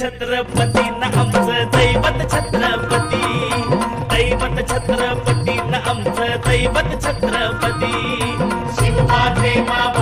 छत्रपती ना आमचं दैवत छत्रपती. दैवत छत्रपती न आमचं दैवत छत्रपती. शिवाचे माबळे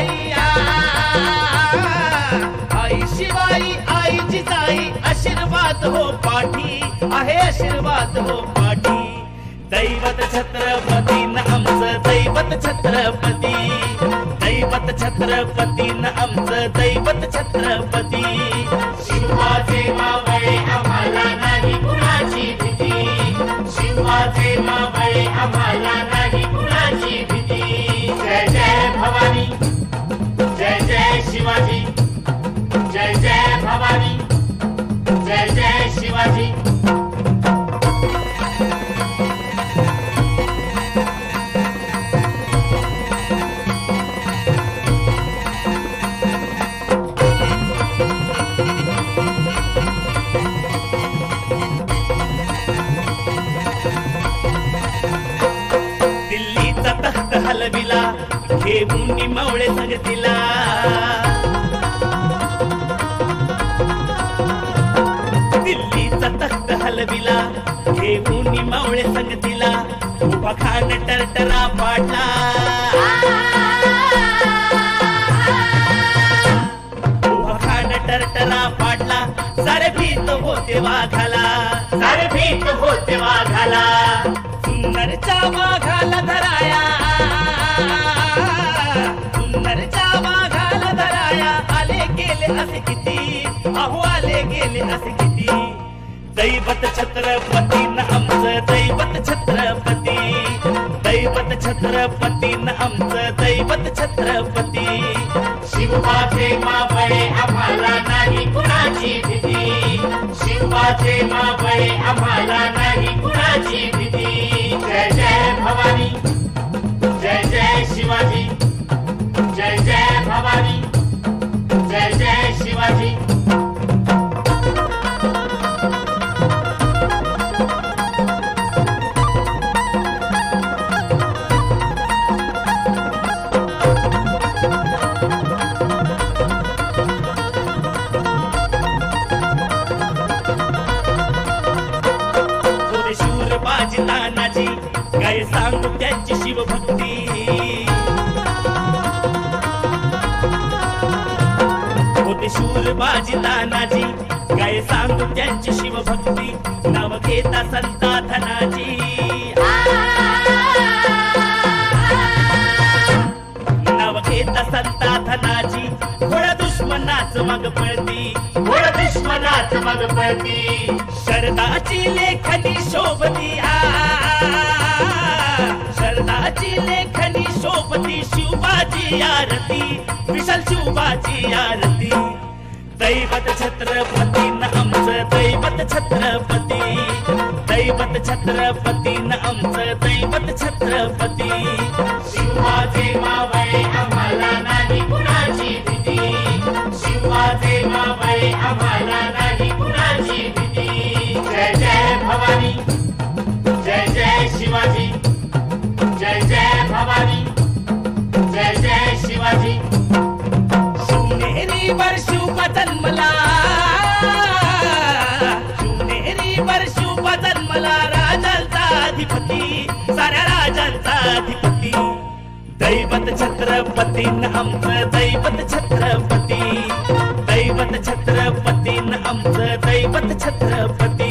आशीर्वाद हो पाठी आहे आशीर्वाद हो पाठी. दैवत छत्रपती न आमचं दैवत छत्रपती. दैवत छत्रपती न आमचं दैवत छत्रपती. शिवाजी घेऊन मावळे संगतीला. दिल्लीचा तख्त हलविला घेऊन मावळे संगतीला. उभा खान टरटरा पाडला. उभा खान टरटरा पाडला. सारे भीत होते वाघाला. सारे भीत होते वाघाला. अहो आले गेले असे किती? दैवत छत्रपती न आमचं दैवत छत्रपती. दैवत छत्रपती न आमचं दैवत छत्रपती. शिवाचे मावळे आम्हाला नाही कुणाची भीती. शिवाचे मावळे आम्हाला नाही कुणाची भीती. जय जय भवानी. जय जय शिवाजी. जय जय भवानी. जय जय शिवाजी. होते बाजी तानाजी काय सांगू त्यांची शिवभक्ती? नाव घेता संता धनाजी नाव घेता संता धनाजी थोड्या दुश्मनाच मग पळती. घोड दुश्मनाच मग पळती. शरदाची लेखनी शोभती. आ शरदाची लेखनी शोभती. शिवबाजी आरती. विशाल शिवबाजी आरती. दैवत छत्रपती न आमचं दैवत छत्रपती. दैवत छत्रपती न आमचं दैवत छत्रपती. शिवाजी मावळे आम्हाला नाही कुणाची भीती. शिवाजी मावळे आम्हाला नाही कुणाची भीती. जय जय भवानी. जय जय शिवाजी जन्मला. शिवनेरी वर शिवबा जन्मला राजांचा अधिपती साऱ्या राजांचा अधिपती. दैवत छत्रपती न आमचं दैवत छत्रपती. दैवत छत्रपती न आमचं दैवत छत्रपती.